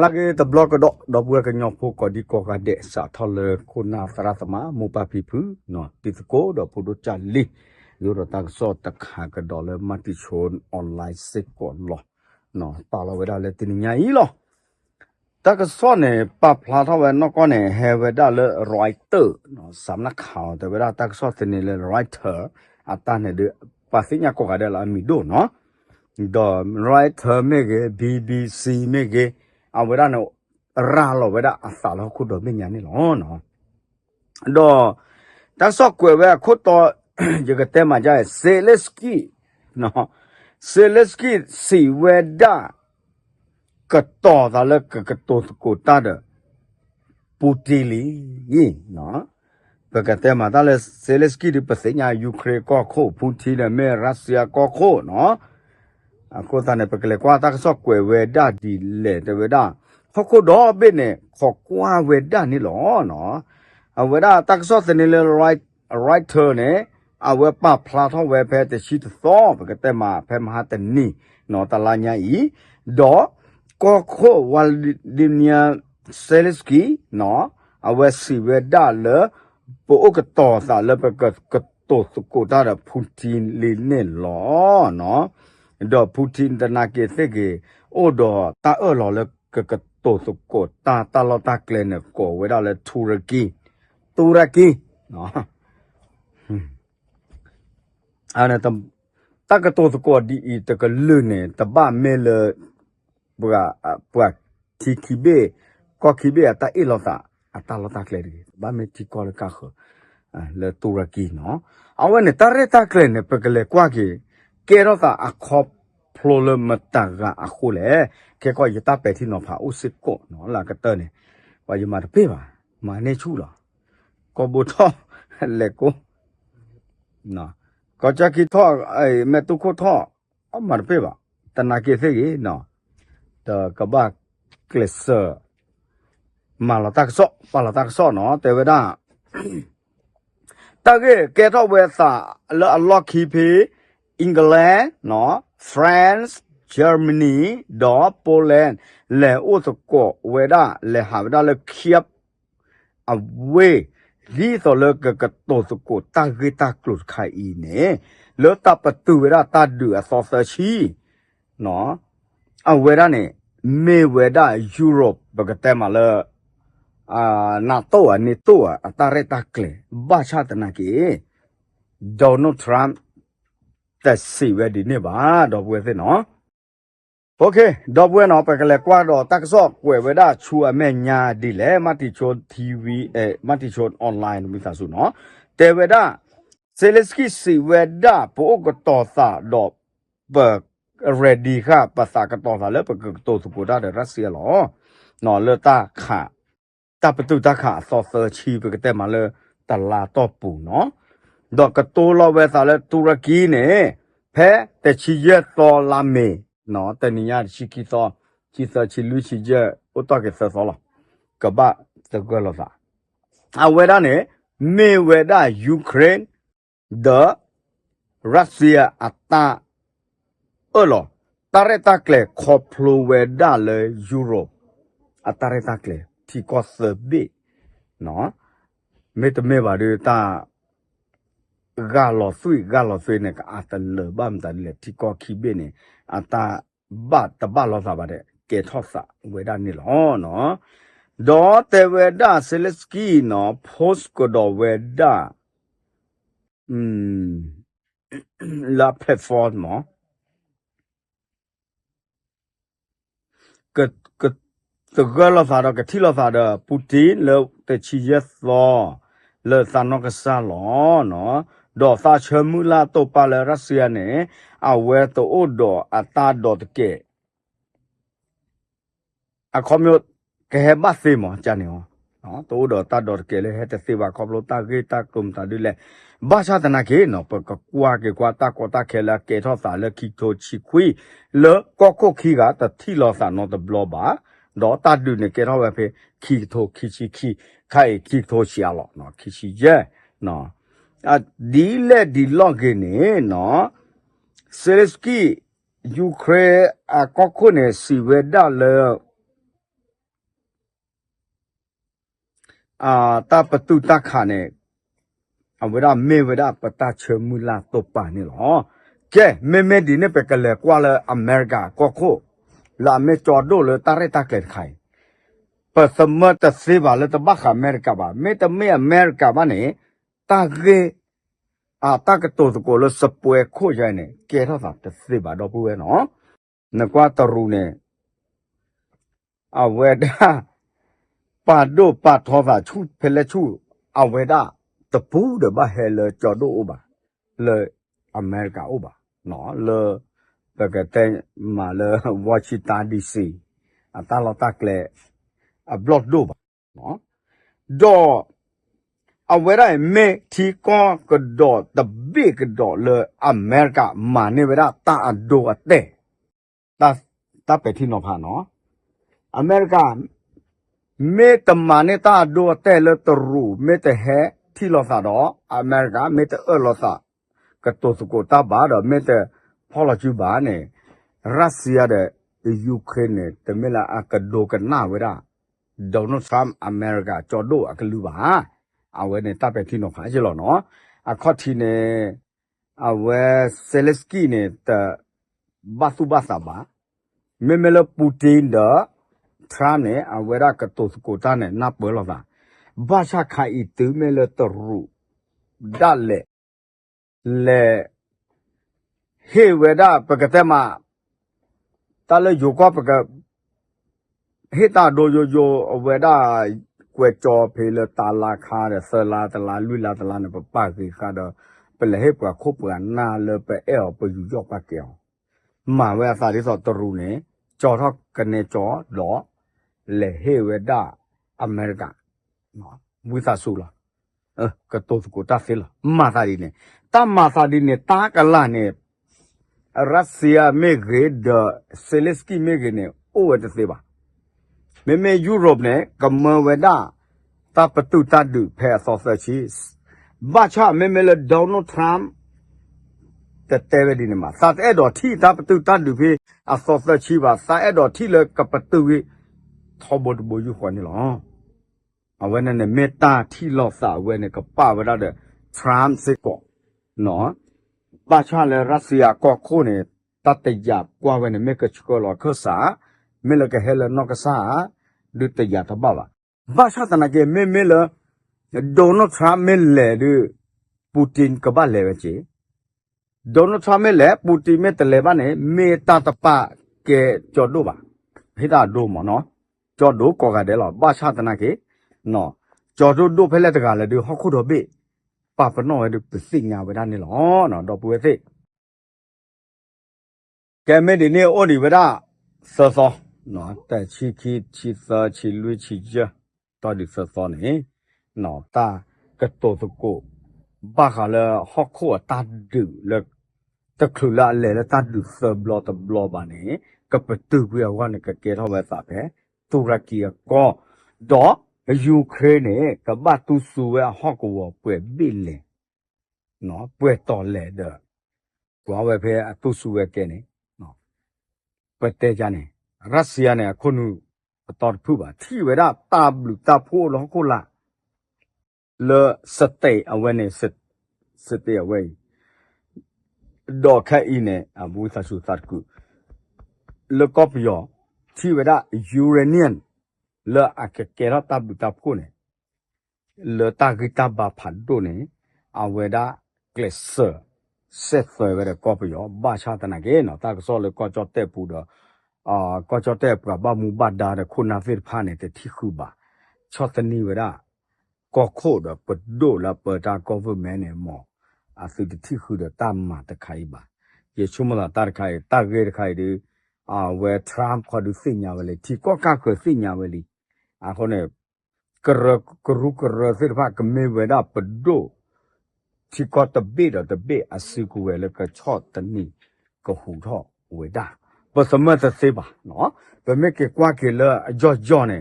ala ke the block dok do bua ke nyok ko di ko ka de sa thol ko na sara sama mu pa pi phu no ti ko do pu do cha li yo do tak so tak ha ka do le ma ti chon online se ko lo no ta lo we da le ti ni nya yi lo ta ka so ne pa phla tha we no ko ne he we da le writer no sam na khaw de we da ta ka so ti ni le writer ata ne de pa si nya ko ka de la mi do no do writer me ge bbc me ge အဝေရနောရာလောဝေဒအသလောခုတော်မညာနေလောနော်တော့တဆော့ကွယ်ဝဲခုတော်ရကတဲမှာကြဲဆေလက်စကီနော်ဆေလက်စကီစီဝေဒကတော်သာလကကတော်ကိုတာဒပူတီလီယင်းနော်ပကတဲမှာတလဲဆေလက်စကီဒီပစညာယူခရေကောခိုပူတီနဲ့မဲရုရှားကောခိုနော် အခုတ ane ပကလေကွာတာဆော့ကွယ်ဝဲဒဒီလေတဝဲဒခခုတော့ဘိနေခကွာဝဲဒနီလောနော်အဝဲဒတာဆော့စနေလေ right right turn နဲ့အဝဲပဖလာထောဝဲဖဲတရှိသောပကတဲ့မှာဖဲမဟာတနီနော်တလာညာဤတော့ Kokho Vladimir Zelensky no awe siweda le po okato sa le pe ka ka to su ko da da Putin le ne lo no do Putin da na ke se ke o do ta e lo le ka ดอพูทินตนาเกเซเกโอดอตาเออหล่อเล้วกกโตสกดตาตาลอตาเกลนกอไว้ได้แลยวตุรกีตุรกีเนาะอันนั้นตากโตสกดดีอีตะกลืนเนี่ยตะบ้าเมลบัวบัวทีคิเบก็คิเบตาเอลอตาตาลอตาเกลนบ้าเมทีกอลกาเหรอแล้ตุรกีเนาะเอาไว้เนี่ตาเรตาเกลนเนี่ยเปกเลกว่าเก ကေရောတာအခုဖလိုလမတာကအခုလေကေကောယတာပဲတီနော်ဖာဥစစ်ကိုနော်လာကတဲ့နေဘာယမတပေးပါမာနေချူလာကောဘူထောလေကိုနော်ကောချကီထောအဲမေတုကိုထောအမရပေးပါတနာကေစေကြီးနော် the kabak klesser malatak so malatak so no te weda tage ke to we sa lo lock ki phi england no france germany do poland le o so ko weda le ha weda le khiap away ဒီဆိုလကကတောစကိုတာဂီတာကလုခိုင်နေလောတပတူရတာဒူအစောဆချီနော်အဝေရနဲ့မေဝေဒယူရိုပဘကတဲမလာအာနာတိုအနီတိုအတာရတာကလေဘာချတနာကေဒေါ်နယ်ထရမ် တက်စီဝဲဒီနေပါတော့ပွဲစစ်နော်โอเคတော့ပွဲနော်ပကလေကွာတော့တက်ဆော့ကွယ်ဝဲဒချူအမဲညာဒီလေမတိချို TV အဲမတိချို online မိသားစုနော်တေဝဲဒเซเลสกิစီဝဲဒပိုကတော်သာတော့ဘ ready ค่ะภาษากตอซาเลปกโตสุโกดาเดรัสเซียหรอนอเลตาค่ะตาประตูตาค่ะซอเซอร์ชีปกแต่มาเลตลาตอปูเนาะ ดอกกระตูเราเวสาและตุรกีเนี่ยแพ้แต่ชีเยตอลาเมเนาะแต่นี่ยาชิกิตอชิเซชิลุชิเยอุตอกิเซซอลกบะตะกะลอซาเอาเวดาเนี่ยเมเวดายูเครนเดอรัสเซียอัตตาเออหรอตาเรตาเกลคอพลูเวดาเลยยุโรปอัตาเรตาเกลที่ก็เซอร์เบียเนาะไม่ต้องไม่ว่าด้วยตา ဘမ်တန်လေတီကောခီဘီနေအတာဘတ်တဘလောစာပါတဲ့ကေထော့စာဝဲဒါနေလောနော်ဒေါ်တေဝဒဆလစကီနော်ဖော့ကိုဒေါ်ဝဲဒါอืม la plateforme que que the girl of our que til of our putin le te chi yes lo le sa no ka sa lo no do sa chemu la to pa le russia ne a we to o do a ta do te ke a komyo ke he ba se mo cha ne နော်တိုးတော့တတ်တော့ကဲလေဟဲ့တစေပါခေါပလို့တကေတကုမ်တဒီလေဘာသာတနာကေနော်ပကကွာကေကွာတကောတခဲလာကေထောစာလေခိတိုချီခွီလေကောကိုခီကတတိလောစာနော်တဘလောပါတော့တတ်ဒူနေကေထောပဲဖေခိတိုခိချီခိခိုင်ခိတိုချီအလောနော်ခိချီရဲ့နော် အဒီလေဒီလော့ကေနေနော်ဆယ်စကီယူကရိအကောကိုနေစီဝဲဒါလေအာတာပတုတခါနဲ့အဝရမေဝရပတာချမူလာတော့ပါနေလောကဲမေမေဒီနေပကလေကွာလေအမေရိကကောခိုလာမေချော်ဒိုလေတာရတာကလေခိုင်ပသမတ်တစေပါလေတဘခအမေရိကပါမေတမေအမေရိကပါနေ တာကေအာတာကတိုကိုလစပွဲခိုရိုင်းနေကဲတော့တာတစေပါတော့ဘူးပဲနော်နကွာတရူနေအဝဲဒါပါဒိုပါထောတာချုဖဲလေချုအဝဲဒါတပူးတဘဟဲလေကြော်ဒိုဥပါလေအမေရိကဥပါနော်လေပကတဲ့မာလေဝါချီတာဒီစီအတာလောတက်လေအဘလော့ဒိုပါနော်ဒေါ် အဝဲရိုင်မေတီကောကဒေါ်တဘိကဒေါ်လေအမေရိကမာနေဝရတာအဒိုအတဲ့တာတာပဲတီနော်ဖာနော်အမေရိကန်မေတ္တမနေတာဒိုတဲလတရူမေတ္တဟဲတီလောသာတော့အမေရိကန်မေတ္တအလောသာကတောစကိုတာဘာတော့မေတ္တဖော်လာချူဘာ နေရုရှားတဲ့ယူကရိန်းနဲ့တမလာအကဒိုကနာဝရဒေါ်နယ်ထရမ်အမေရိကကြော်ဒိုအကလူပါအဝဲနဲ့တပ်ပဲတီနော်ခါကြလောနော်အခေါတီနေအဝဲဆယ်လစကီနဲ့တဘာသူဘာသာဘာမေမလပူတင်ဒါထရနဲ့အဝရကတုစကိုတာနဲ့နပ်ဘောလာဘာရှာခိုင်တူမဲလတရူဒါလေလေဟေဝဒပကတမတလေယောကပကဟေတာဒိုယိုယိုအဝဒ ကွယ်ကြောဖေလတာလာခါရဆလာတလာလူလာတလာနပပကိခါတော့ပလေဟေပခုပနာလပအဲပယူယောပကေမာဝဲစာရီစောတရူနေကြော်တော့ကနေကြော်တော့ le heweda america no muisa sula eh ka to ko ta sela ma sa di ne ta ma sa di ne ta ka la ne russia me ge de zelensky me ge ne o wa de se ba me me europe ne ka ma weda ta patu ta du phe so sa chi ba cha me me le donald trump တတဲဝဒီနေမှာစာတဲ့တော်ထိတာပတုတတ်လူဖေအစောစချီပါစာအဲ့တော်ထိလေကပတုဝေထောဘတ်ဘူယူခွန်နီလောအဝဲနဲ့မေတ္တာထိလောစာဝဲနဲ့ကပဝရတဲ့ထရမ်စစ်ကောနော်ပါချလေရုရှားကောခိုနေတတရကွာဝဲနဲ့မေကချကောလောခဆာ မေလကဟဲလနော့ကဆာဒုတရတဘာဘာသာတနာကေမေမေလဒေါ်နထရာမေလေဒူပူတင်ကဘာလေဝချေဒေါ်နထရာမေလေပူတင်မေတလေဘာနေမေတာတပကေကြော်ဒိုဘာဟိတာဒိုမနော်ကြော်ဒိုကောကတဲ့လောဘာသာတနာကေနော်ကြော်ဒိုဒိုဖဲလက်တကလည်းဒူဟခုတော်ဘေပပနောဒူပစိညာဝဒနေလောနော်တော့ပွေသိကဲမေဒီနေအိုဒီဝဒဆောဆော နော်တက်ချီခီချီစာချီလူချီကြတော်ဒီဆဆောနေနော်တာကတောတကိုဘာခါလာဟော့ခိုတာဒူလက်တခုလာလေတာဒူဆဘလော့တဘလော့ပါနေကပတူကွေဝါနကကဲတော့ပဲသာပဲတူရကီကောဒေါ်ယူခရိန်းနဲ့ကပတူဆူဝဲဟော့ကိုဝပွဲဘိလင်နော်ပွဲတော်လေတဲ့ကွာဝဲဖဲအတူဆူဝဲကဲနေနော်ပွဲတဲကြနေ ရုရှားနဲ့ခုနုအတော်ဖူပါထီဝဲတာတာဘလူတာဖိုးလောကိုလာလေစတေအဝဲနေစစတေအဝဲဒေါ်ခိုင်နေအဘူသဆူသတ်ကူ le kopio ti weda uranian le akekera tabu tapko ne le tagita ba phado ne aweda klesser set for weda kopio ba cha tana ge no ta so le ko cho te pu do a ko cho te pra ba mu ba da de khuna fit pha ne te thi khu ba cho tani weda ko kho do pdo la pa ta government ne mo a su ti thi khu do ta ma ta khai ba ye chumala ta khai ta ge khai de အာဝဲထရမ်ခေါ်သူစိညာဝဲလေဒီကောကကစိညာဝဲလီအခုနဲ့ကရကရုကရစိဖာကမေဝဲဒါပဒိုဒီကောတပိတော့တပိအစုကူဝဲလေကချော့တနီကဟူတော့ဝဲဒါ ပစမတ်စေပါနော်ဗမေကေကွာကေလအကြော့ကြော့နေ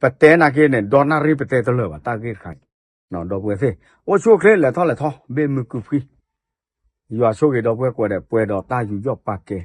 ပတဲနာကေနေဒေါ်နာရီပတဲတလောပါတာကေခိုင်နော်တော့ပွဲစေအိုချိုခရဲလေထောလေထောဘေမကူဖီယူအချိုကေတော့ပွဲကွယ်တဲ့ပွဲတော့တာယူရော့ပါကေ